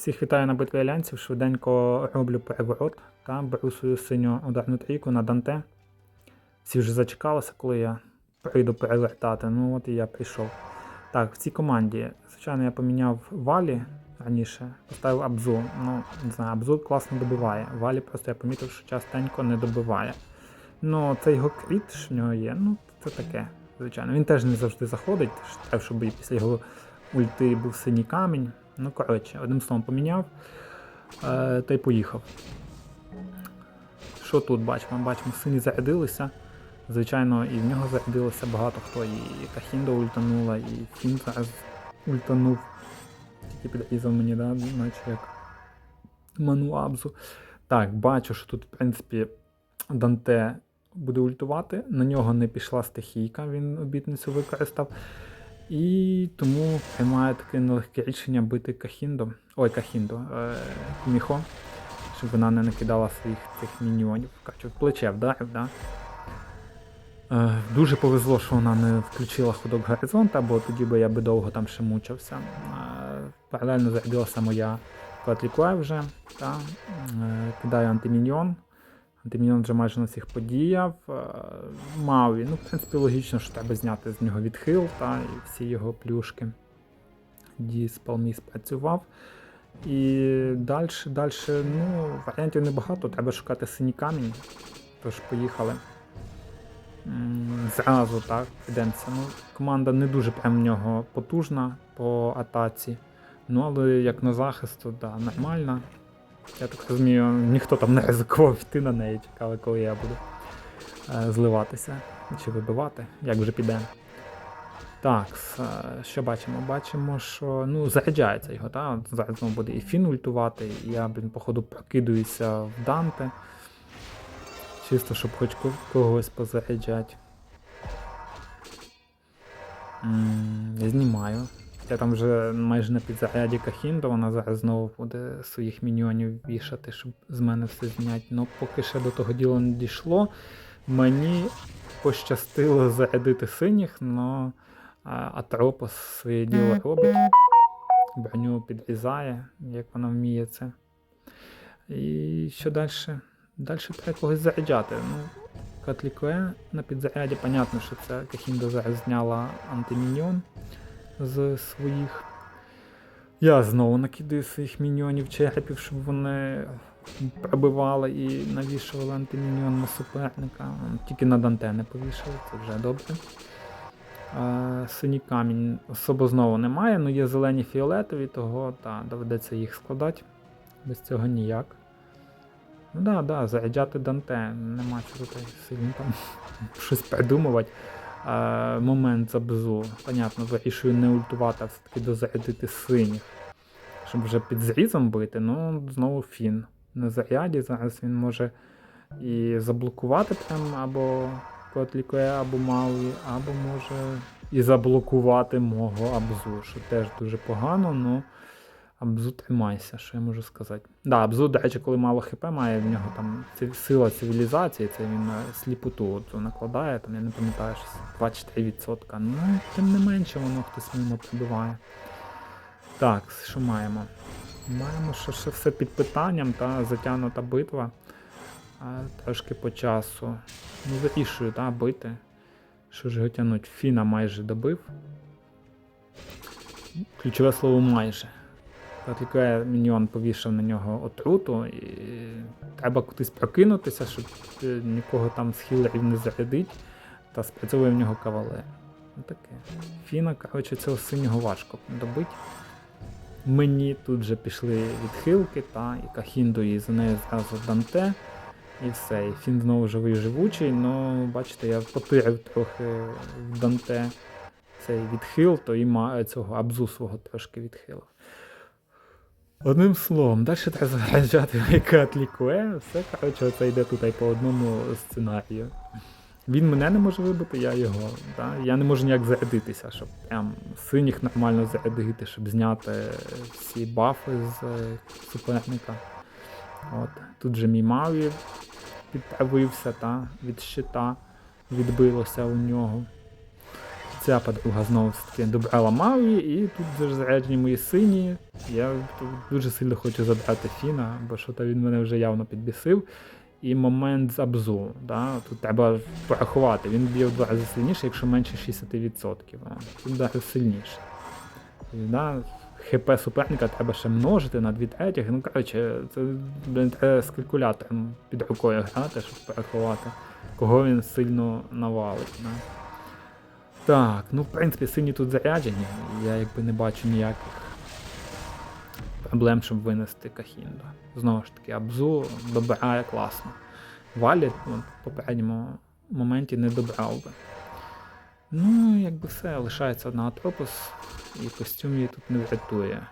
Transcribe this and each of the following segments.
Всіх вітаю на битві альянсів. Швиденько роблю переворот та беру свою синю ударну трійку на Данте. Всі вже зачекалися, коли я прийду перевертати. Ну от і я прийшов. Так, в цій команді, звичайно, я поміняв Валі раніше, поставив Абзу. Ну, не знаю, Абзу класно добиває. Валі просто я помітив, що частенько не добиває. Ну, це його кріт, що в нього є. Ну, це таке, звичайно. Він теж не завжди заходить, щоб після його ульти був синій камінь. Ну, коротше, одним словом поміняв е, та й поїхав. Що тут бачимо? Бачимо, сині зарядилися. Звичайно, і в нього зарядилося багато хто. І Кахіндо ультанула, і Фін зараз ультанув. Тільки підрізав мені, да? наче як Ману Абзу. Так, бачу, що тут, в принципі, Данте буде ультувати. На нього не пішла стихійка, він обітницю використав. І тому приймає таке нелегке рішення бити Кахіндо. Ой, Кахіндо, е, Куміхо, щоб вона не накидала своїх цих міньйонів. Качу, плече вдарив, да? Е, дуже повезло, що вона не включила ходок горизонта, бо тоді би я би довго там ще мучився. Е, паралельно зарядилася моя Кватлікуе вже. Та? Е, кидаю антиміньйон. Антиміньон вже майже на всіх подіяв. Е, Маві, ну, в принципі, логічно, що треба зняти з нього відхил та і всі його плюшки. Діспал мій спрацював. І далі, далі, ну, варіантів небагато, треба шукати синій камінь. Тож поїхали. Зразу так, підемося. Ну, команда не дуже прям в нього потужна по атаці. Ну, але як на захист, то да, нормально. Я так розумію, ніхто там не ризикував йти на неї, чекали, коли я буду е, зливатися чи вибивати, як вже піде. Так, е, що бачимо? Бачимо, що ну, заряджається його, так? Зараз знову буде і Фін ультувати, і я, блін, походу, прокидуюся в Данте. Чисто, щоб хоч когось позаряджати. Я знімаю. Я там вже майже на підзаряді Кахіндо, вона зараз знову буде своїх міньйонів вішати, щоб з мене все зняти. Ну, поки ще до того діла не дійшло. Мені пощастило зарядити синіх, але Атропос своє діло робить. Броню підрізає, як вона вміє це. І що далі? Далі треба когось заряджати. Ну, Катлікуе на підзаряді, понятно, що це Кахіндо зараз зняла антиміньйон з своїх. Я знову накидаю своїх міньйонів черепів, щоб вони пробивали і навішували антиміньйон на суперника. Тільки на Данте не повішали, це вже добре. Синій камінь особо знову немає, але є зелені фіолетові, того та, доведеться їх складати. Без цього ніяк. Ну да, да, заряджати Данте, нема чого сильно там щось придумувати. Е, момент забзу. Понятно, вирішую не ультувати, а все-таки дозарядити синіх. Щоб вже під зрізом бити, ну знову фін. На заряді зараз він може і заблокувати прям або Котлікуе, або Мауї, або може і заблокувати мого Абзу, що теж дуже погано, ну Абзу тримайся, що я можу сказати. Да, Абзу, до речі, коли мало хп має, в нього там сила цивілізації, це він е, сліпоту от накладає, там я не пам'ятаю, щось 24%. Ну, тим не менше, воно хтось мимо пробиває. Так, що маємо? Маємо, що ще все під питанням, та затягнута битва. А, трошки по часу. Ну, вирішую, та, бити. Що ж його тянуть? Фіна майже добив. Ключове слово майже. Тільки міньйон повішав на нього отруту, і треба кудись прокинутися, щоб е, нікого там з хілерів не зарядить, та спрацьовує в нього кавалер. Ну таке. Фіна, коротше, цього синього важко добити. Мені тут же пішли відхилки, та, і Кахіндо, і за нею зразу Данте. І все. І Фін знову живий живучий, але бачите, я потирив трохи в Данте цей відхил, то і цього абзу свого трошки відхилив. Одним словом, далі треба заряджати Катлікуе, все, коротше, це йде тут по одному сценарію. Він мене не може вибити, я його. Да? Я не можу ніяк зарядитися, щоб прям синіх нормально зарядити, щоб зняти всі бафи з е, суперника. От. Тут же мій Маві підправився та, від щита, відбилося у нього. Ця подруга знову таки добрала Маві, і тут заряджені мої сині. Я дуже сильно хочу забрати Фіна, бо що то він мене вже явно підбісив. І момент з Абзу. Да? Тут треба порахувати. Він б'є в два рази сильніше, якщо менше 60%. А Тут даже сильніше. Да, ХП суперника треба ще множити на 2 третіх. Ну, коротше, це блін, треба з калькулятором під рукою грати, щоб порахувати, кого він сильно навалить. Да? Так, ну в принципі сині тут заряджені, я якби не бачу ніяких проблем, щоб винести Кахінду. Знову ж таки, Абзу добирає класно. Валі ну, в попередньому моменті не добрав би. Ну, якби все, лишається одна Атропос, і костюм її тут не врятує.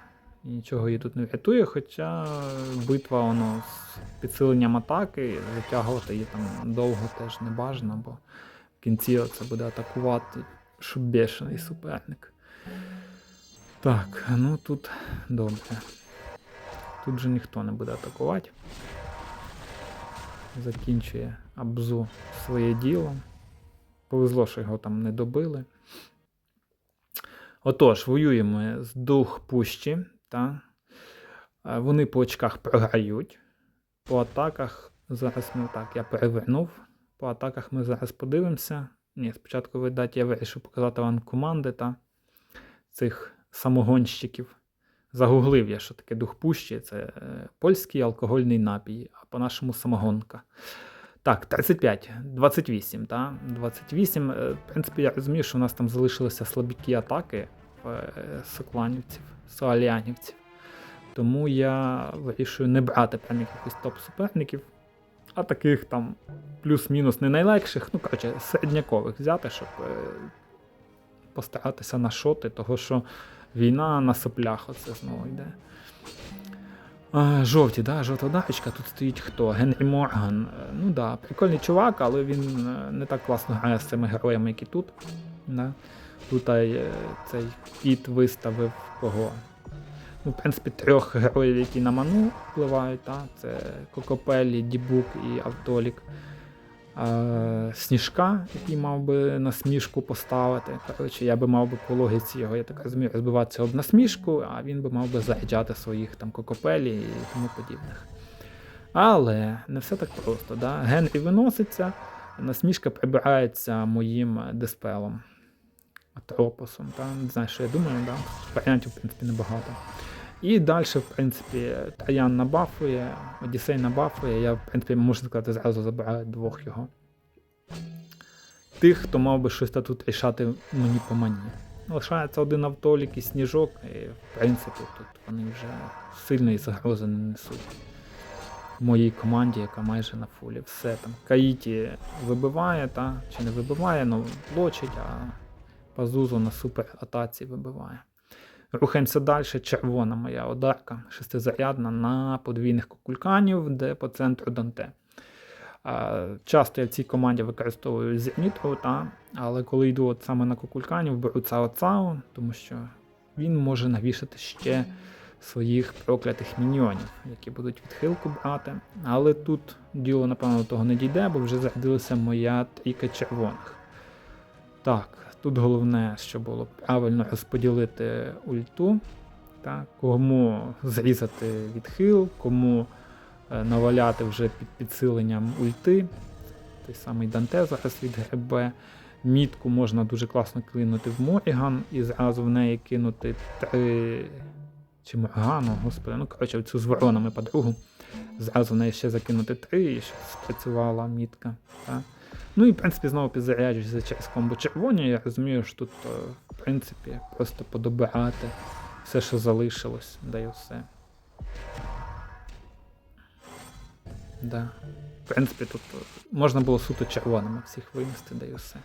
І нічого її тут не врятує, хоча битва воно з підсиленням атаки, затягувати її там довго теж не бажано, бо в кінці це буде атакувати, щоб бешений суперник. Так, ну тут добре. Тут вже ніхто не буде атакувати. Закінчує Абзу своє діло. Повезло, що його там не добили. Отож, воюємо з дух пущі. Та? Е, Вони по очках програють. По атаках зараз ми так, я перевернув. По атаках ми зараз подивимося. Ні, спочатку, видать, я вирішив показати вам команди та цих самогонщиків. Загуглив я, що таке дух пущі. Це е, польський алкогольний напій, а по-нашому самогонка. Так, 35, 28, так? 28. е, В принципі, я розумію, що у нас там залишилися слабкі атаки е, сокланівців, соалянівців. Тому я вирішую не брати прям якихось топ-суперників, а таких там плюс-мінус не найлегших, ну, коротше, середнякових взяти, щоб е, постаратися нашоти, того що війна на соплях оце знову йде. А, жовті, да, жовта дахочка, тут стоїть хто? Генрі Морган. Е, Ну да, прикольний чувак, але він е, не так класно грає з цими героями, які тут. Да. Тут цей кіт виставив кого? В принципі, трьох героїв, які на ману впливають, та? це Кокопелі, Дібук і Автолік. Е, Сніжка, який мав би на смішку поставити. Коротше, я би мав би по логіці його, я так розумію, розбиватися об насмішку, а він би мав би заряджати своїх там кокопелі і тому подібних. Але не все так просто. Да? Генрі виноситься, насмішка прибирається моїм диспелом. Атропосом. Та? Не знаю, що я думаю, да? варіантів, в принципі, небагато. І далі, в принципі, Таян набафує, Одіссей набафує. Я, в принципі, можна сказати, зразу забираю двох його. Тих, хто мав би щось тут рішати мені по мані. Лишається один автолік і сніжок, і в принципі тут вони вже сильної загрози не несуть. Моїй команді, яка майже на фулі. Все там. Каїті вибиває, та? чи не вибиває, ну блочить, а Пазузу на супер атаці вибиває. Рухаємося далі. Червона моя одарка, шестизарядна на подвійних кукульканів, де по центру Данте. Часто я в цій команді використовую зенітру, та, але коли йду от саме на кукульканів, беру Цао Цао, тому що він може навішати ще своїх проклятих міньйонів, які будуть відхилку брати. Але тут діло, напевно, того не дійде, бо вже зарядилася моя трійка червоних. Так, тут головне, що було правильно розподілити ульту, так, кому зрізати відхил, кому е, наваляти вже під підсиленням ульти. Той самий Данте зараз від ГРБ. Мітку можна дуже класно кинути в Моріган і зразу в неї кинути три. Чи Моргану, господи, ну коротше, цю з воронами подругу. Зразу в неї ще закинути три, і щоб спрацювала мітка. Так. Ну і в принципі знову підзаряджуюся через комбо червоні. Я розумію, що тут, е, в принципі, просто подобирати все, що залишилось, да і все. Да. В принципі, тут е, можна було суто червоними всіх винести, да і все.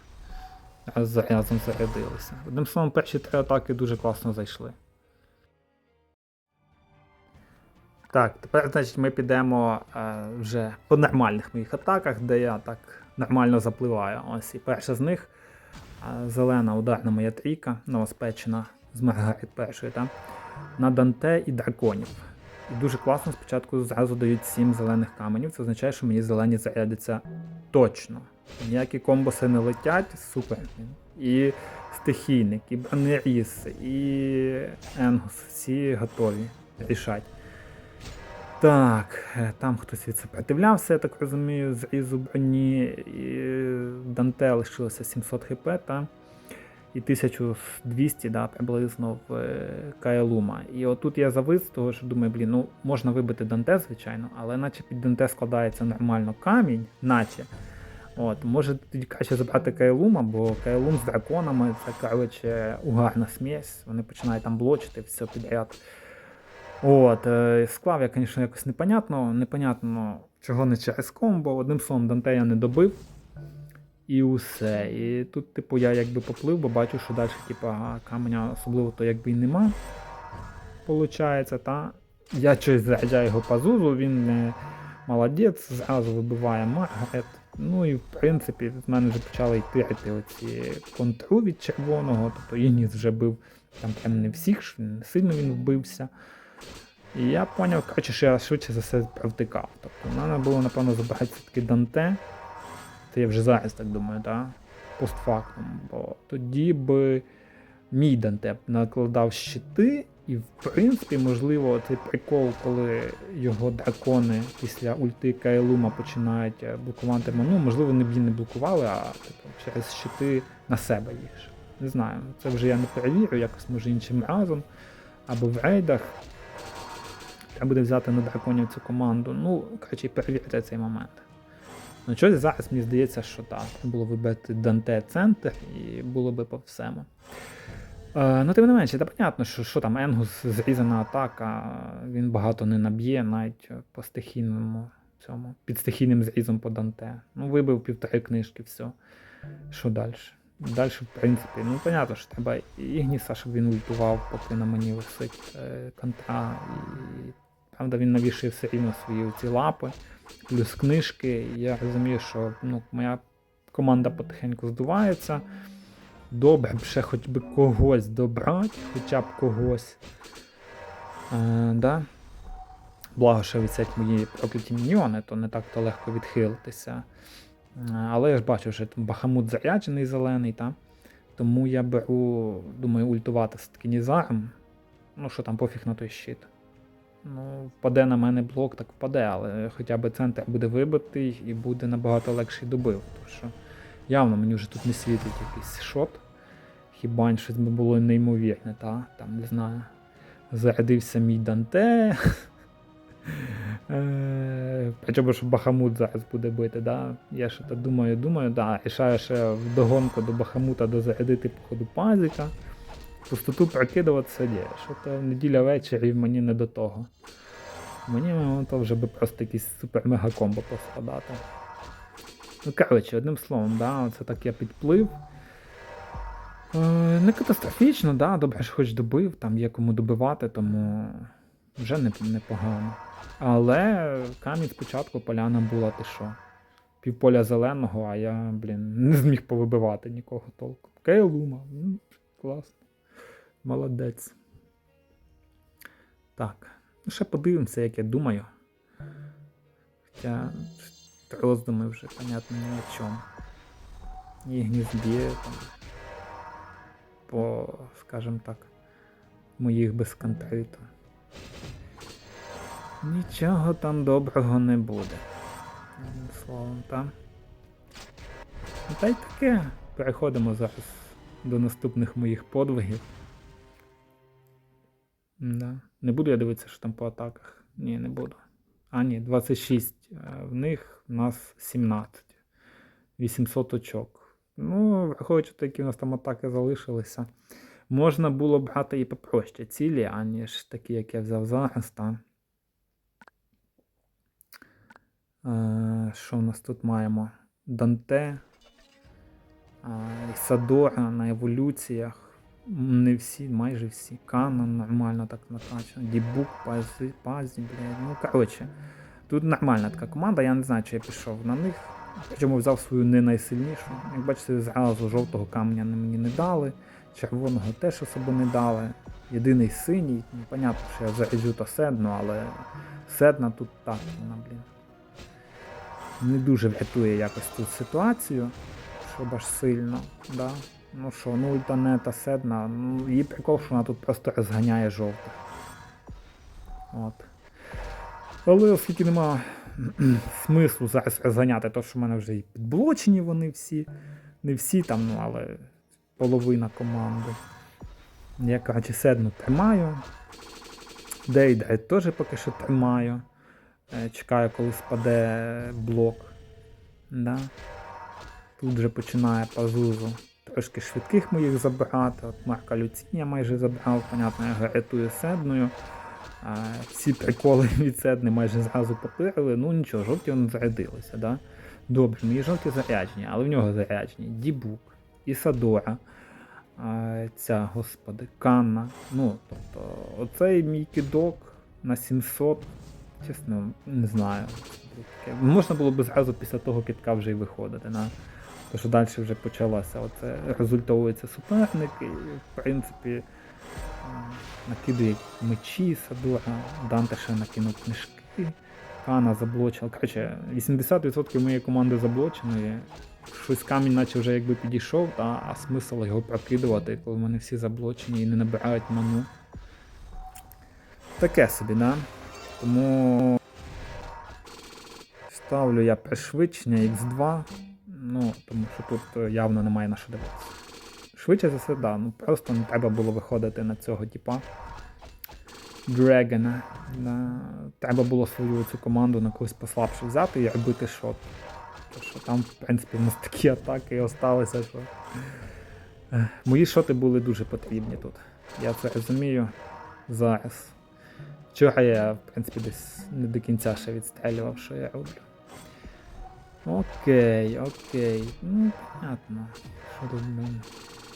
Раз разом зарядилися. Одним словом, перші три атаки дуже класно зайшли. Так, тепер, значить, ми підемо е, вже по нормальних моїх атаках, де я так нормально запливаю. Ось і перша з них е, зелена ударна моя трійка, новоспечена з Маргарит першої, та, на Данте і драконів. І дуже класно спочатку зразу дають 7 зелених каменів. Це означає, що мені зелені зарядяться точно. Ніякі комбоси не летять, супер. І стихійник, і бронеріс, і Енгус. Всі готові рішать. Так, е, там хтось відсопротивлявся, я так розумію, зрізу броні. Данте лишилося 700 хп, та і 1200 да, приблизно в е, Каелума. І отут я завис, того що думаю, блін, ну можна вибити Данте, звичайно, але наче під Данте складається нормально камінь, наче. От, може тоді краще забрати Кайлума, бо Кайлум з драконами це коротше угарна смесь. Вони починають там блочити все підряд. От, е, склав я, звісно, якось непонятно. Непонятно, чого не через комбо. Одним словом, Данте я не добив. І усе. І тут, типу, я якби поплив, бо бачу, що далі, типу, каменя особливо то якби і нема. Получається, та. Я щось заряджаю його по зузу, він не молодець, зразу вибиває Маргарет. Ну і в принципі з мене вже почали йти оці контру від червоного, тобто Ініс вже бив там прям не всіх, сильно він вбився. І я зрозумів, коротше, що я швидше за все провтикав. Тобто треба було, напевно, забирати все-таки Данте. Це я вже зараз так думаю, так? Постфактум. Бо тоді би мій Данте накладав щити, і в принципі, можливо, цей прикол, коли його дракони після ульти Кайлума починають е, блокувати ману, можливо, не б її не блокували, а типу, через щити на себе їх. Не знаю, це вже я не перевірю, якось може іншим разом. Або в рейдах. Треба буде взяти на драконів цю команду. Ну, коротше, перевірити цей момент. Ну, щось зараз мені здається, що так. Треба було вибити Данте центр і було би по всему. Е, ну, тим не менше, це понятно, що, що там Енгус зрізана атака, він багато не наб'є, навіть по стихійному цьому, під стихійним зрізом по Данте. Ну, вибив півтори книжки, все. Що далі? Далі, в принципі, ну, понятно, що треба Ігніса, щоб він ультував, поки на мені висить е, контра. І, правда, він навішує все рівно свої ці лапи, плюс книжки. І я розумію, що ну, моя команда потихеньку здувається. Добре б ще хоч би когось добрати, хоча б когось. Е, да? Благо, що висять мої прокляті міньйони, то не так то легко відхилитися. Е, але я ж бачу, що там Бахамут заряджений зелений, та? тому я беру, думаю, ультувати все-таки Нізаром. Ну, що там, пофіг на той щит. Ну, впаде на мене блок, так впаде, але хоча б центр буде вибитий і буде набагато легший добив. Тому що явно мені вже тут не світить якийсь шот. Хіба щось би було неймовірне, та? Там, не знаю. Зарядився мій Данте. Е, Причому, що Бахамут зараз буде бити, да? Я ще думаю, думаю, да, рішаю ще вдогонку до Бахамута дозарядити походу пазика. Пустоту прокидуватися є. Що то неділя ввечері мені не до того. Мені ну, то вже би просто якийсь супер-мега-комбо поскладати. Ну, коротше, одним словом, да, це так я підплив. Е, не катастрофічно, да, добре, що хоч добив, там є кому добивати, тому вже не- непогано. Але камінь спочатку поляна була ти що? Півполя зеленого, а я, блін, не зміг повибивати нікого толком. Кейлума, ну, класно. Молодець. Так. Ну, ще подивимося, як я думаю. Хоча роздуми вже, понятно, ні о чому. Ігніс б'є там. По, скажімо так, моїх без контриту. Нічого там доброго не буде. Словом, там. Та й таке. Переходимо зараз до наступних моїх подвигів. Да. Не буду я дивитися, що там по атаках. Ні, не буду. А, ні, 26. В них у нас 17. 800 очок. Ну, враховуючи, які у нас там атаки залишилися. Можна було брати і попроще цілі, аніж такі, як я взяв зараз. Та. Е, що в нас тут маємо? Данте, е, Ісадора на еволюціях. Не всі, майже всі. Канон нормально так накачано. Дібук, пазі, пазі, блядь. Ну, коротше, тут нормальна така команда, я не знаю, чи я пішов на них. Причому взяв свою не найсильнішу. Як бачите, зразу жовтого каменя на мені не дали. червоного теж особо не дали. Єдиний синій, ну, понятно, що я заряджу то седну, але седна тут так, вона, блін. Не дуже врятує якось тут ситуацію, щоб аж сильно. Да? Ну що, ну ультанета седна, ну її прикол, що вона тут просто розганяє жовтих. От. Але оскільки нема смислу зараз розганяти, то що в мене вже і підблочені вони всі. Не всі там, ну але половина команди. Я, коротше, седну тримаю. Дейдре теж поки що тримаю. Е, Чекаю, коли спаде блок. Да. Тут вже починає пазузу трошки швидких моїх забирати. От Марка Люціння майже забрав, понятно, я рятую седною. А, всі приколи від седни майже зразу потирили. Ну нічого, жовті вони зарядилися. Да? Добре, мої жовті заряджені, але в нього заряджені Дібук, Ісадора, а, ця, господи, Канна. Ну, тобто, оцей мій кидок на 700, чесно, не знаю. Можна було б зразу після того китка вже й виходити. На, що далі вже почалося. Оце результовується суперник, і в принципі накидує мечі, Садора, Данте ще накинув книжки. Кана заблочила. Коротше, 80% моєї команди заблоченої. Щось камінь наче вже якби підійшов, та, а смисл його прокидувати, коли вони всі заблочені і не набирають ману. Таке собі, да? Тому ставлю я пришвидшення X2. Ну, тому що тут е, явно немає на що дивитися. Швидше за все, да. Ну просто не треба було виходити на цього типа. Дрегена. Да. Треба було свою цю команду на когось послабше взяти і робити шот. Тому що там, в принципі, в нас такі атаки осталися, що. Мої шоти були дуже потрібні тут. Я це розумію зараз. Вчора я, в принципі, десь не до кінця ще відстрелював, що я роблю. Окей, окей. Ну, понятно. Що тут блин,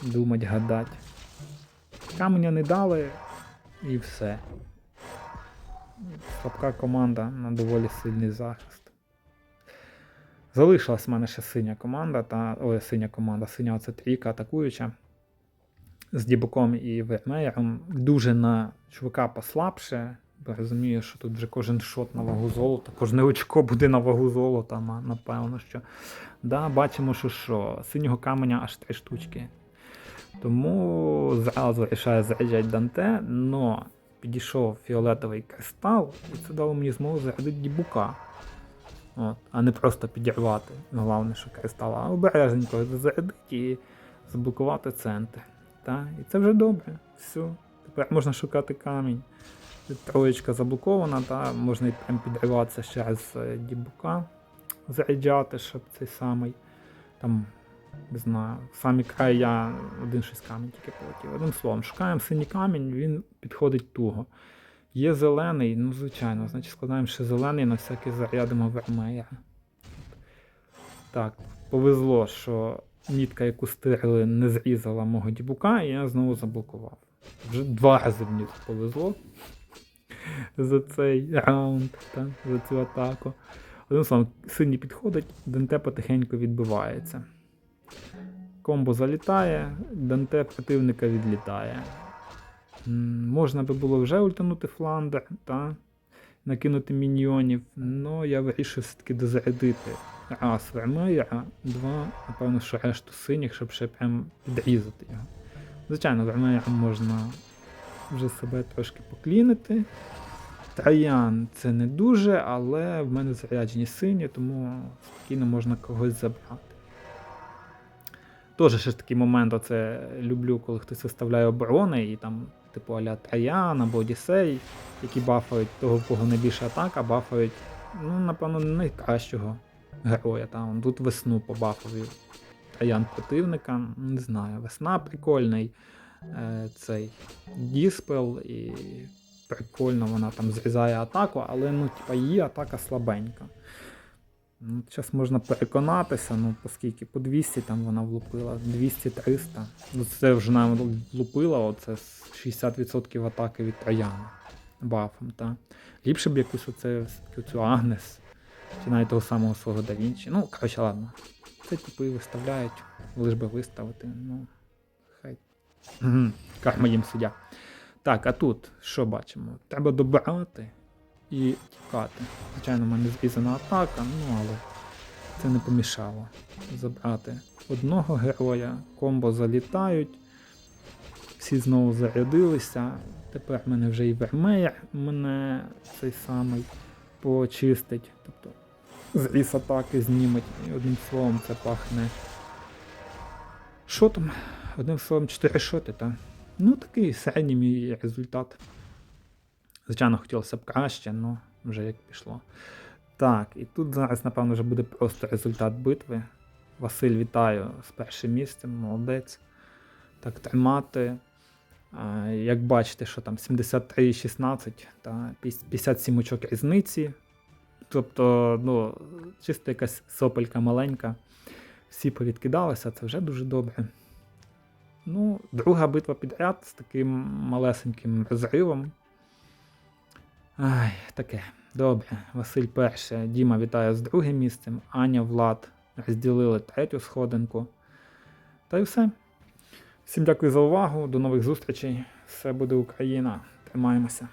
думать, гадать. Каменя не дали і все. Слабка команда на доволі сильний захист. Залишилась в мене ще синя команда, та. Ой, синя команда, синя оце трійка атакуюча. З Дібуком і Вермеєром. Дуже на чувака послабше. Розумію, що тут вже кожен шот на вагу золота, кожне очко буде на вагу золота, напевно, що. Да, бачимо, що що, синього каменя аж три штучки. Тому зразу рішаю заряджати Данте, но підійшов фіолетовий кристал, і це дало мені змогу зарядити дібука. От, а не просто підірвати. Головне, що кристал, а обережненько зарядити і заблокувати центр. Та? І це вже добре. Все. Тепер можна шукати камінь. Троєчка заблокована, та можна прям підриватися ще раз е, дібука, заряджати, щоб цей самий. Там, не знаю, самі край я один шість камінь тільки полетів. Одним словом, шукаємо синій камінь, він підходить туго. Є зелений, ну звичайно, значить складаємо ще зелений, на всякий зарядимо вермея. Так, повезло, що нітка, яку стирили, не зрізала мого дібука, і я знову заблокував. Вже два рази мені повезло за цей раунд, та, за цю атаку. Одним словом, синій підходить, Данте потихеньку відбивається. Комбо залітає, Данте противника відлітає. Можна би було вже ультанути фландер, та, накинути міньйонів, але я вирішив все-таки дозарядити раз Вермеєра, два, напевно, що решту синіх, щоб ще прям підрізати його. Звичайно, Вермеєром можна вже себе трошки поклінити. Троян це не дуже, але в мене заряджені сині, тому спокійно можна когось забрати. Теж ще ж такий момент, оце люблю, коли хтось виставляє оборони і там, типу аля Троян або Одіссей, які бафають того, в кого найбільша атака, бафають, ну, напевно, найкращого героя. Там. Тут весну побафав Троян противника. Не знаю, весна прикольний. Е, цей Діспел і прикольно вона там зрізає атаку, але ну, типа, її атака слабенька. Ну, Зараз можна переконатися, ну оскільки по 200 там вона влупила, 200-300. Ну, це вже нам влупила, оце 60% атаки від Трояна бафом. Та. Ліпше б якусь оце, цю Агнес, чи навіть того самого свого Да Вінчі. Ну, коротше, ладно. Це і виставляють, лиш би виставити. Ну, Мгм, Карма їм суддя. Так, а тут що бачимо? Треба добирати і тікати. Звичайно, в мене зрізана атака, ну але це не помішало забрати одного героя, комбо залітають, всі знову зарядилися. Тепер в мене вже і Вермеєр мене цей самий почистить. Тобто зріз атаки зніметь. І одним словом, це пахне. Шотом. Одним словом, 4 шоти, так. Ну, такий середній мій результат. Звичайно, хотілося б краще, але вже як пішло. Так, і тут зараз, напевно, вже буде просто результат битви. Василь, вітаю з першим місцем, молодець. Так, тримати. Як бачите, що там 73,16 та 57 очок різниці. Тобто, ну, чисто якась сопелька маленька. Всі повідкидалися, це вже дуже добре. Ну, друга битва підряд з таким малесеньким розривом. Ай, таке. Добре. Василь перше. Діма вітає з другим місцем. Аня, Влад розділили третю сходинку. Та й все. Всім дякую за увагу. До нових зустрічей. Все буде Україна. Тримаємося.